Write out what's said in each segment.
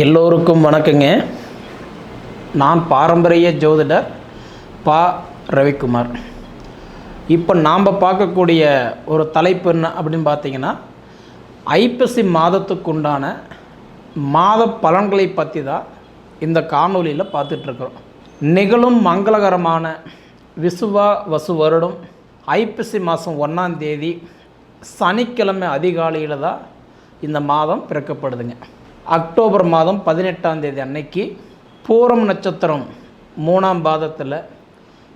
எல்லோருக்கும் வணக்கங்க. நான் பாரம்பரிய ஜோதிடர் பா. ரவிக்குமார். இப்போ நாம் பார்க்கக்கூடிய ஒரு தலைப்பு என்ன அப்படின்னு பார்த்தீங்கன்னா ஐப்பசி மாதத்துக்குண்டான மாத பலன்களை பற்றி தான் இந்த காணொலியில் பார்த்துட்ருக்குறோம் நிகழும் மங்களகரமான விசுவா வசு வருடம் ஐப்பசி மாதம் ஒன்றாம் தேதி சனிக்கிழமை அதிகாலையில் தான் இந்த மாதம் பிறக்கப்படுதுங்க. அக்டோபர் மாதம் பதினெட்டாம் தேதி அன்னைக்கு பூரம் நட்சத்திரம் மூணாம் பாதத்தில்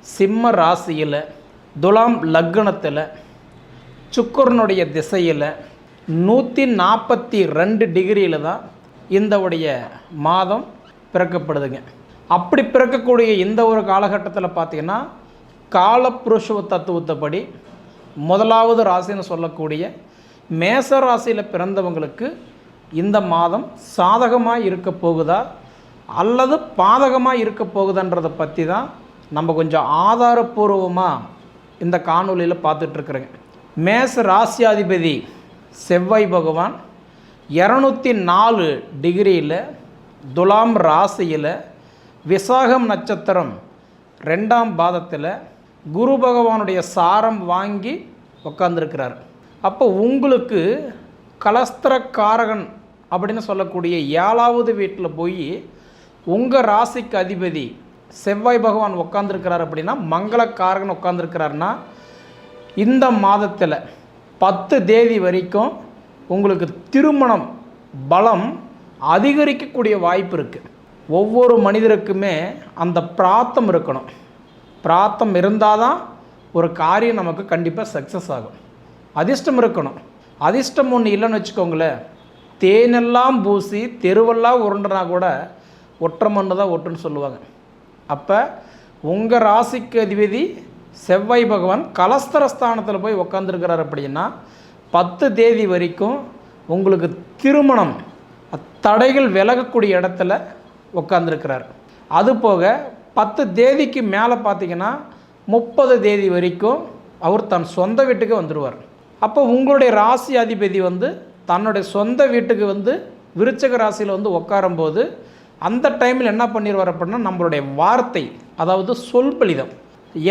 சிம்ம ராசியில் துலாம் லக்னத்தில் சுக்கரனுடைய திசையில் நூற்றி நாற்பத்தி ரெண்டு டிகிரியில் தான் இந்த உடைய மாதம் பிறக்கப்படுதுங்க. அப்படி பிறக்கக்கூடிய இந்த ஒரு காலகட்டத்தில் பார்த்திங்கன்னா காலப்புருஷ தத்துவத்தைப்படி முதலாவது ராசின்னு சொல்லக்கூடிய மேச ராசியில் பிறந்தவங்களுக்கு இந்த மாதம் சாதகமாக இருக்க போகுதா? அல்லது பாதகமாக இருக்க போகுதுன்றதை பற்றி தான் நம்ம கொஞ்சம் ஆதாரபூர்வமாக இந்த காணொலியில் பார்த்துட்ருக்குறேங்க மேச ராசியாதிபதி செவ்வாய் பகவான் இரநூத்தி நாலு டிகிரியில் துலாம் ராசியில் விசாகம் நட்சத்திரம் ரெண்டாம் பாதத்தில் குரு பகவானுடைய சாரம் வாங்கி உட்காந்துருக்கிறார் அப்போ உங்களுக்கு கலஸ்திரக்காரகன் அப்படின்னு சொல்லக்கூடிய ஏழாவது வீட்டில் போய் உங்கள் ராசிக்கு அதிபதி செவ்வாய் பகவான் உட்காந்துருக்கிறார் அப்படின்னா மங்களக்காரகன் உட்காந்துருக்கிறாருன்னா இந்த மாதத்தில் பத்து தேதி வரைக்கும் உங்களுக்கு திருமணம் பலம் அதிகரிக்கக்கூடிய வாய்ப்பு இருக்குது ஒவ்வொரு மனிதருக்குமே அந்த பிராத்தம் இருக்கணும். பிராத்தம் இருந்தால் தான் ஒரு காரியம் நமக்கு கண்டிப்பாக சக்ஸஸ் ஆகும். அதிர்ஷ்டம் இருக்கணும். அதிர்ஷ்டம் ஒன்று இல்லைன்னு வச்சுக்கோங்களேன். தேனெல்லாம் பூசி தெருவெல்லாம் உருண்டுனா கூட ஒற்றை மண்ணு தான் ஒட்டுன்னு சொல்லுவாங்க. அப்போ உங்கள் ராசிக்கு அதிபதி செவ்வாய் பகவான் கலஸ்தர ஸ்தானத்தில் போய் உக்காந்துருக்கிறார் அப்படின்னா பத்து தேதி வரைக்கும் உங்களுக்கு திருமணம் தடைகள் விலகக்கூடிய இடத்துல உட்காந்துருக்கிறார் அது போக பத்து தேதிக்கு மேலே பார்த்தீங்கன்னா முப்பது தேதி வரைக்கும் அவர் தன் சொந்த வீட்டுக்கு வந்துடுவார் அப்போ உங்களுடைய ராசி அதிபதி வந்து தன்னுடைய சொந்த வீட்டுக்கு வந்து விருச்சக ராசியில் வந்து உட்காரும்போது அந்த டைமில் என்ன பண்ணிடுவார் அப்படின்னா நம்மளுடைய வார்த்தை அதாவது சொல்பலிதம்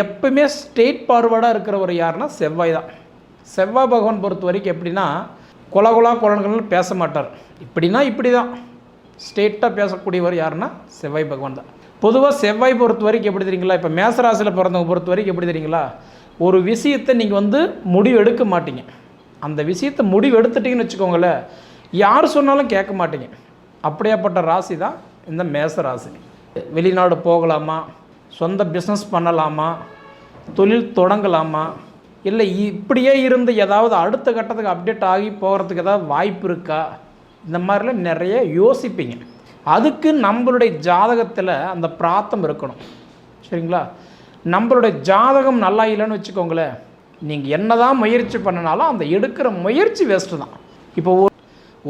எப்பவுமே ஸ்ட்ரெயிட் ஃபார்வர்டாக இருக்கிறவர் யாருன்னா செவ்வாய் தான். செவ்வாய் பகவான் பொறுத்த வரைக்கும் எப்படின்னா குலகுலா குலன்கள் பேச மாட்டார். இப்படின்னா இப்படி தான் ஸ்ட்ரெயிட்டாக பேசக்கூடியவர் யாருன்னா செவ்வாய் பகவான் தான். பொதுவாக செவ்வாய் பொறுத்த வரைக்கும் எப்படி தெரியுங்களா? இப்போ மேசராசியில் பிறந்தவங்க பொறுத்த வரைக்கும் எப்படி தெரியுங்களா? ஒரு விஷயத்தை நீங்கள் வந்து முடிவு எடுக்க மாட்டீங்க. அந்த விஷயத்தை முடிவு எடுத்துட்டிங்கன்னு வச்சுக்கோங்களேன் யார் சொன்னாலும் கேட்க மாட்டீங்க. அப்படியாப்பட்ட ராசி தான் இந்த மேச ராசி. வெளிநாடு போகலாமா? சொந்த பிஸ்னஸ் பண்ணலாமா? தொழில் தொடங்கலாமா? இல்லை இப்படியே இருந்து ஏதாவது அடுத்த கட்டத்துக்கு அப்டேட் ஆகி போகிறதுக்கு ஏதாவது வாய்ப்பு இருக்கா? இந்த மாதிரிலாம் நிறைய யோசிப்பீங்க. அதுக்கு நம்மளுடைய ஜாதகத்தில் அந்த பிராத்தம் இருக்கணும். சரிங்களா? நம்மளுடைய ஜாதகம் நல்லா இல்லைன்னு வச்சுக்கோங்களேன் நீங்கள் என்ன தான் முயற்சி பண்ணினாலும் அந்த எடுக்கிற முயற்சி வேஸ்ட்டு தான். இப்போ ஒரு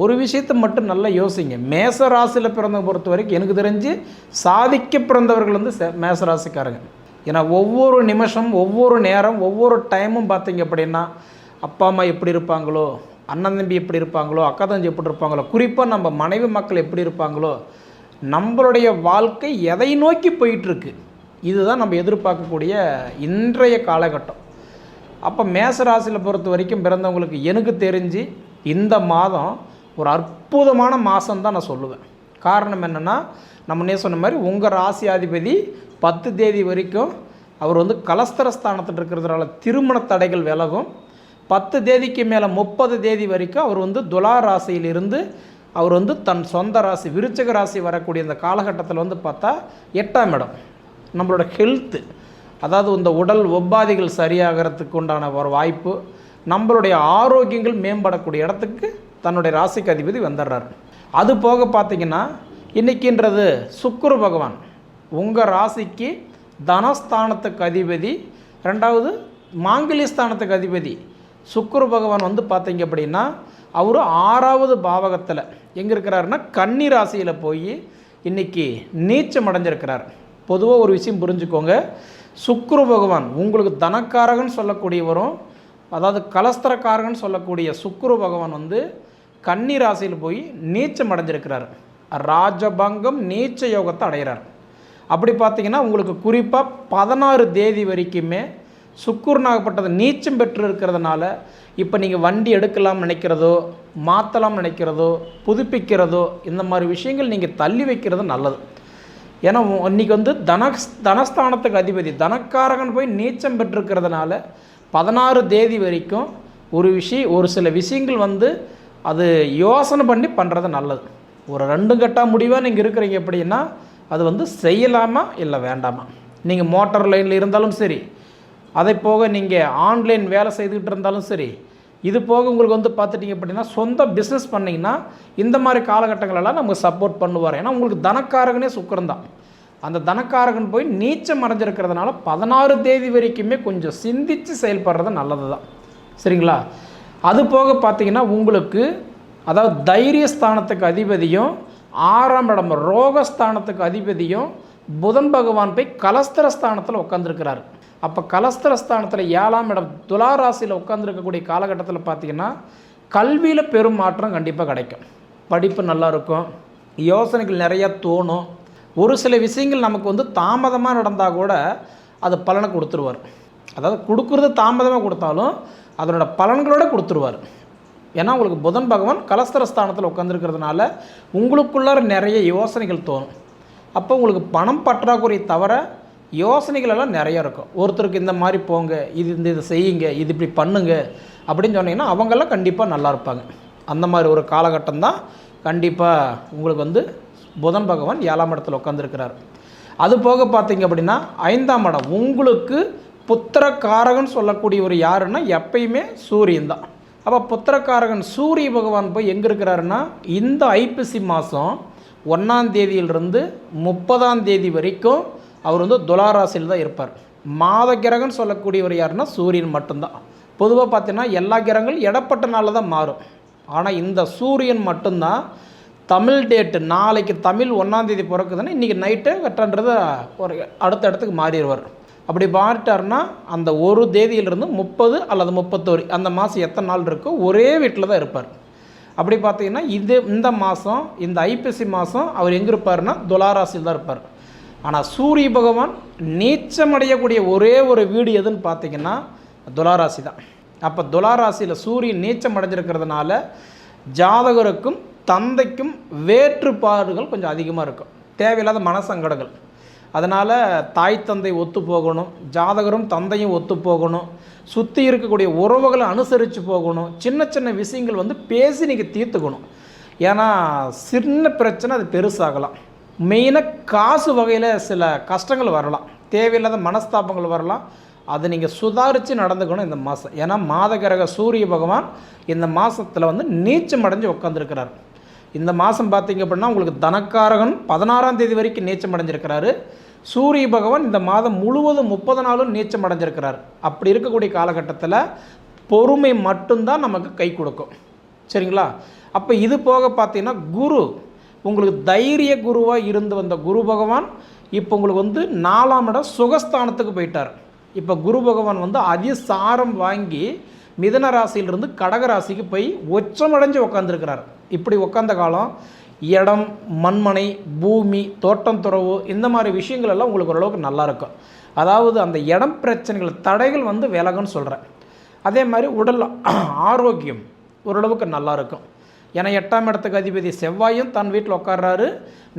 ஒரு விஷயத்தை மட்டும் நல்லா யோசிங்க. மேச ராசியில் பிறந்தவங்க பொறுத்த வரைக்கும் எனக்கு தெரிஞ்சு சாதிக்க பிறந்தவர்கள் வந்து மேச ராசிக்காரங்க. ஏன்னா ஒவ்வொரு நிமிஷம் ஒவ்வொரு நேரம் ஒவ்வொரு டைமும் பார்த்தீங்க அப்படின்னா அப்பா அம்மா எப்படி இருப்பாங்களோ அண்ணன் தம்பி எப்படி இருப்பாங்களோ அக்கா தம்பி எப்படி இருப்பாங்களோ குறிப்பாக நம்ம மனைவி மக்கள் எப்படி இருப்பாங்களோ நம்மளுடைய வாழ்க்கை எதை நோக்கி போயிட்டுருக்கு இதுதான் நம்ம எதிர்பார்க்கக்கூடிய இன்றைய காலகட்டம். அப்போ மேச ராசியில் பொறுத்த வரைக்கும் பிறந்தவங்களுக்கு எனக்கு தெரிஞ்சு இந்த மாதம் ஒரு அற்புதமான மாதம் தான் நான் சொல்லுவேன். காரணம் என்னென்னா நம்ம என்ன சொன்ன மாதிரி உங்கள் ராசியாதிபதி பத்து தேதி வரைக்கும் அவர் வந்து கலஸ்தர ஸ்தானத்தில் இருக்கிறதுனால திருமண தடைகள் விலகும். பத்து தேதிக்கு மேலே முப்பது தேதி வரைக்கும் அவர் வந்து துலா ராசியிலிருந்து அவர் வந்து தன் சொந்த ராசி விருச்சக ராசி வரக்கூடிய இந்த காலகட்டத்தில் வந்து பார்த்தா எட்டாம் இடம். நம்மளோட ஹெல்த்து அதாவது இந்த உடல் உபாதைகள் சரியாகிறதுக்கு உண்டான ஒரு வாய்ப்பு நம்மளுடைய ஆரோக்கியங்கள் மேம்படக்கூடிய இடத்துக்கு தன்னுடைய ராசிக்கு அதிபதி வந்துடுறாரு. அது போக பார்த்தீங்கன்னா இன்றைக்கின்றது சுக்குரு பகவான். உங்கள் ராசிக்கு தனஸ்தானத்துக்கு அதிபதி ரெண்டாவது மாங்கல்ய ஸ்தானத்துக்கு அதிபதி சுக்குரு பகவான் வந்து பார்த்தீங்க அப்படின்னா அவர் ஆறாவது பாவகத்தில் எங்கே இருக்கிறாருன்னா கன்னி ராசியில் போய் இன்னைக்கு நீச்சம் அடைஞ்சிருக்கிறார். பொதுவாக ஒரு விஷயம் புரிஞ்சுக்கோங்க. சுக்ரு பகவான் உங்களுக்கு தனக்காரகன் சொல்லக்கூடியவரும் அதாவது கலஸ்தரக்காரகன் சொல்லக்கூடிய சுக்ரு பகவான் வந்து கன்னி ராசியில் போய் நீச்சம் அடைஞ்சிருக்கிறார். ராஜபங்கம் நீச்ச யோகத்தை அடைகிறார். அப்படி பார்த்தீங்கன்னா உங்களுக்கு குறிப்பாக பதினாறு தேதி வரைக்குமே சுக்குருனாகப்பட்டது நீச்சம் பெற்று இருக்கிறதுனால இப்போ நீங்கள் வண்டி எடுக்கலாம் நினைக்கிறதோ மாற்றலாம் நினைக்கிறதோ புதுப்பிக்கிறதோ இந்த மாதிரி விஷயங்கள் நீங்கள் தள்ளி வைக்கிறது நல்லது. ஏன்னா இன்றைக்கி இன்னைக்கு வந்து தன தனஸ்தானத்துக்கு அதிபதி தனக்காரகன் போய் நீச்சம் பெற்றிருக்கிறதுனால பதினாறு தேதி வரைக்கும் ஒரு விஷயம் ஒரு சில விஷயங்கள் வந்து அது யோசனை பண்ணி பண்ணுறது நல்லது. ஒரு ரெண்டு கட்டாக முடிவாக நீங்கள் இருக்கிறீங்க எப்படின்னா அது வந்து செய்யலாமா இல்லை வேண்டாமா? நீங்கள் மோட்டார் லைனில் இருந்தாலும் சரி அதை போக நீங்கள் ஆன்லைன் வேலை செய்துக்கிட்டு இருந்தாலும் சரி இது போக உங்களுக்கு வந்து பார்த்துட்டிங்க அப்படின்னா சொந்த பிஸ்னஸ் பண்ணிங்கன்னா இந்த மாதிரி காலகட்டங்களெல்லாம் நமக்கு சப்போர்ட் பண்ணுவார். ஏன்னா உங்களுக்கு தனக்காரகனே சுக்கரம் தான். அந்த தனக்காரகன் போய் நீச்சம் அடைஞ்சிருக்கிறதுனால பதினாறு தேதி வரைக்குமே கொஞ்சம் சிந்தித்து செயல்படுறது நல்லது தான். சரிங்களா? அது போக பார்த்தீங்கன்னா உங்களுக்கு அதாவது தைரியஸ்தானத்துக்கு அதிபதியும் ஆறாம் இடம் ரோகஸ்தானத்துக்கு அதிபதியும் புதன் பகவான் போய் கலஸ்தர ஸ்தானத்தில் உட்காந்துருக்கிறாரு அப்போ கலஸ்தரஸ்தானத்தில் ஏழாம் இடம் துலா ராசியில் உட்காந்துருக்கக்கூடிய காலகட்டத்தில் பார்த்தீங்கன்னா கல்வியில் பெரும் மாற்றம் கண்டிப்பாக கிடைக்கும். படிப்பு நல்லா இருக்கும். யோசனைகள் நிறையா தோணும். ஒரு சில விஷயங்கள் நமக்கு வந்து தாமதமாக நடந்தால் கூட அது பலனை கொடுத்துருவார். அதாவது கொடுக்குறது தாமதமாக கொடுத்தாலும் அதனோட பலன்களோட கொடுத்துருவார். ஏன்னா உங்களுக்கு புதன் பகவான் கலஸ்தர ஸ்தானத்தில் உட்காந்துருக்கிறதுனால உங்களுக்குள்ளார நிறைய யோசனைகள் தோணும். அப்போ உங்களுக்கு பணம் பற்றாக்குறை தவிர யோசனைகளெல்லாம் நிறைய இருக்கும். ஒருத்தருக்கு இந்த மாதிரி போங்க இது இந்த இதை செய்யுங்க இது இப்படி பண்ணுங்க அப்படின்னு சொன்னீங்கன்னா அவங்கெல்லாம் கண்டிப்பாக நல்லா இருப்பாங்க. அந்த மாதிரி ஒரு காலகட்டம் தான் கண்டிப்பாக உங்களுக்கு வந்து புதன் பகவான் ஏழாம் இடத்துல உட்காந்துருக்கிறார் அது போக பார்த்தீங்க அப்படின்னா ஐந்தாம் இடம் உங்களுக்கு புத்திரக்காரகன் சொல்லக்கூடிய ஒரு யாருன்னா எப்பயுமே சூரியன் தான். அப்போ புத்திரக்காரகன் சூரிய பகவான் போய் எங்கே இருக்கிறாருன்னா இந்த ஐப்பசி மாதம் ஒன்றாம் தேதியிலிருந்து முப்பதாம் தேதி வரைக்கும் அவர் வந்து துலாராசியில் தான் இருப்பார். மாத கிரகம்னு சொல்லக்கூடியவர் யாருன்னா சூரியன் மட்டும்தான். பொதுவாக பார்த்தீங்கன்னா எல்லா கிரகங்களும் இடப்பட்ட நாளில் தான் மாறும். ஆனால் இந்த சூரியன் மட்டும்தான் தமிழ் டேட்டு நாளைக்கு தமிழ் ஒன்றாந்தேதி பிறக்குதுன்னா இன்றைக்கி நைட்டு வெட்டன்றது ஒரு அடுத்த இடத்துக்கு மாறிடுவார். அப்படி மாறிட்டாருன்னா அந்த ஒரு தேதியிலிருந்து முப்பது அல்லது முப்பத்தோரு அந்த மாதம் எத்தனை நாள் இருக்கோ ஒரே வீட்டில் தான் இருப்பார். அப்படி பார்த்தீங்கன்னா இது இந்த மாதம் இந்த ஐப்பசி மாதம் அவர் எங்கே இருப்பார்னா துலாராசியில் தான் இருப்பார். ஆனால் சூரிய பகவான் நீச்சமடையக்கூடிய ஒரே ஒரு வீடு எதுன்னு பார்த்தீங்கன்னா துலாராசி தான் அப்போ துலாராசியில் சூரியன் நீச்சம் அடைஞ்சிருக்கிறதுனால ஜாதகருக்கும் தந்தைக்கும் வேற்றுப்பாடுகள் கொஞ்சம் அதிகமாக இருக்கும். தேவையில்லாத மனசங்கடங்கள். அதனால் தாய் தந்தை ஒத்து போகணும் ஜாதகரும் தந்தையும் ஒத்து போகணும் சுற்றி இருக்கக்கூடிய உறவுகளை அனுசரித்து போகணும் சின்ன சின்ன விஷயங்கள் வந்து பேசி நீங்கள் தீர்த்துக்கணும். ஏன்னா சின்ன பிரச்சனை அது பெருசாகலாம். மெயினாக காசு வகையில் சில கஷ்டங்கள் வரலாம். தேவையில்லாத மனஸ்தாபங்கள் வரலாம். அதை நீங்கள் சுதாரித்து நடந்துக்கணும் இந்த மாதம் ஏன்னா மாதகிரக சூரிய பகவான் இந்த மாதத்தில் வந்து நீச்சம் அடைஞ்சு உட்காந்துருக்கிறார் இந்த மாதம் பார்த்தீங்க அப்படின்னா உங்களுக்கு தனக்காரகன் பதினாறாம் தேதி வரைக்கும் நீச்சம் அடைஞ்சிருக்கிறாரு. சூரிய பகவான் இந்த மாதம் முழுவதும் முப்பது நாளும் நீச்சம் அடைஞ்சிருக்கிறார். அப்படி இருக்கக்கூடிய காலகட்டத்தில் பொறுமை மட்டும்தான் நமக்கு கை கொடுக்கும். சரிங்களா? அப்போ இது போக பார்த்தீங்கன்னா குரு உங்களுக்கு தைரிய குருவாக இருந்து வந்த குரு பகவான் இப்போ உங்களுக்கு வந்து நாலாம் இடம் சுகஸ்தானத்துக்கு போயிட்டார். இப்போ குரு பகவான் வந்து அதிசாரம் வாங்கி மிதன ராசியிலிருந்து கடக ராசிக்கு போய் ஒச்சமடைஞ்சு உக்காந்துருக்கிறார். இப்படி உட்காந்த காலம் இடம் மண்மனை பூமி தோட்டம் துறவு இந்த மாதிரி விஷயங்கள் எல்லாம் உங்களுக்கு ஓரளவுக்கு நல்லாயிருக்கும் அதாவது அந்த இடம் பிரச்சனைகள் தடைகள் வந்து விலகுன்னு சொல்கிறேன் அதே மாதிரி உடல் ஆரோக்கியம் ஓரளவுக்கு நல்லாயிருக்கும் ஏன்னா எட்டாம் இடத்துக்கு அதிபதி செவ்வாயும் தன் வீட்டில் உட்கார்றாரு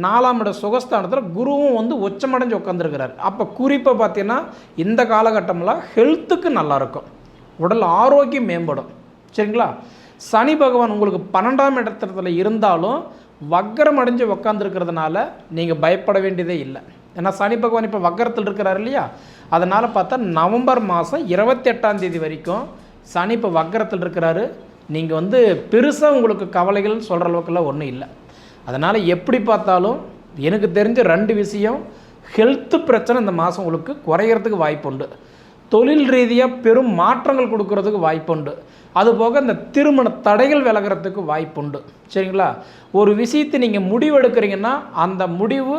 நாலாம் இட சுகஸ்தானத்தில் குருவும் வந்து உச்சமடைஞ்சு உட்காந்துருக்கிறார் அப்போ குறிப்பாக பார்த்தீங்கன்னா இந்த காலகட்டம்லாம் ஹெல்த்துக்கு நல்லாயிருக்கும் உடல் ஆரோக்கியம் மேம்படும். சரிங்களா? சனி பகவான் உங்களுக்கு பன்னெண்டாம் இடத்துல இருந்தாலும் வக்கரம் அடைஞ்சு உக்காந்துருக்கிறதுனால நீங்கள் பயப்பட வேண்டியதே இல்லை. ஏன்னா சனி பகவான் இப்போ வக்கரத்தில் இருக்கிறார் இல்லையா? அதனால் பார்த்தா நவம்பர் மாதம் இருபத்தி எட்டாம் தேதி வரைக்கும் சனி இப்போ வக்கரத்தில் இருக்கிறாரு. நீங்கள் வந்து பெருசாக உங்களுக்கு கவலைகள்னு சொல்கிற அளவுக்குலாம் ஒன்றும் இல்லை. அதனால் எப்படி பார்த்தாலும் எனக்கு தெரிஞ்ச ரெண்டு விஷயம் ஹெல்த்து பிரச்சனை இந்த மாதம் உங்களுக்கு குறையிறதுக்கு வாய்ப்புண்டு. தொழில் ரீதியாக பெரும் மாற்றங்கள் கொடுக்கறதுக்கு வாய்ப்புண்டு. அதுபோக இந்த திருமண தடைகள் விலகிறதுக்கு வாய்ப்புண்டு. சரிங்களா? ஒரு விஷயத்தை நீங்கள் முடிவு எடுக்கிறீங்கன்னா அந்த முடிவு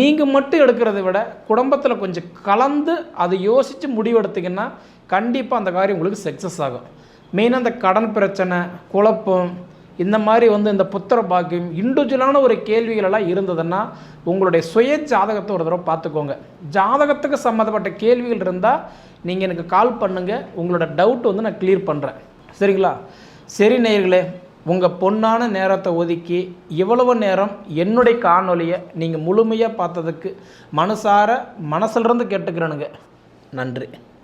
நீங்கள் மட்டும் எடுக்கிறத விட குடும்பத்தில் கொஞ்சம் கலந்து அதை யோசித்து முடிவு எடுத்திங்கன்னா கண்டிப்பாக அந்த காரியம் உங்களுக்கு சக்ஸஸ் ஆகும். மெயினாக அந்த கடன் பிரச்சனை குழப்பம் இந்த மாதிரி வந்து இந்த புத்திர பாக்கியம் இண்டிவிஜுவலான ஒரு கேள்விகளெல்லாம் இருந்ததுன்னா உங்களுடைய சுய ஜாதகத்தை ஒரு தடவை பார்த்துக்கோங்க. ஜாதகத்துக்கு சம்மந்தப்பட்ட கேள்விகள் இருந்தால் நீங்கள் எனக்கு கால் பண்ணுங்கள் உங்களோட டவுட் வந்து நான் கிளியர் பண்ணுறேன் சரிங்களா? சரி நேயர்களே உங்கள் பொன்னான நேரத்தை ஒதுக்கி இவ்வளவு நேரம் என்னுடைய காணொலியை நீங்கள் முழுமையாக பார்த்ததுக்கு மனசார மனசுலேருந்து கேட்டுக்கிறேனுங்க. நன்றி.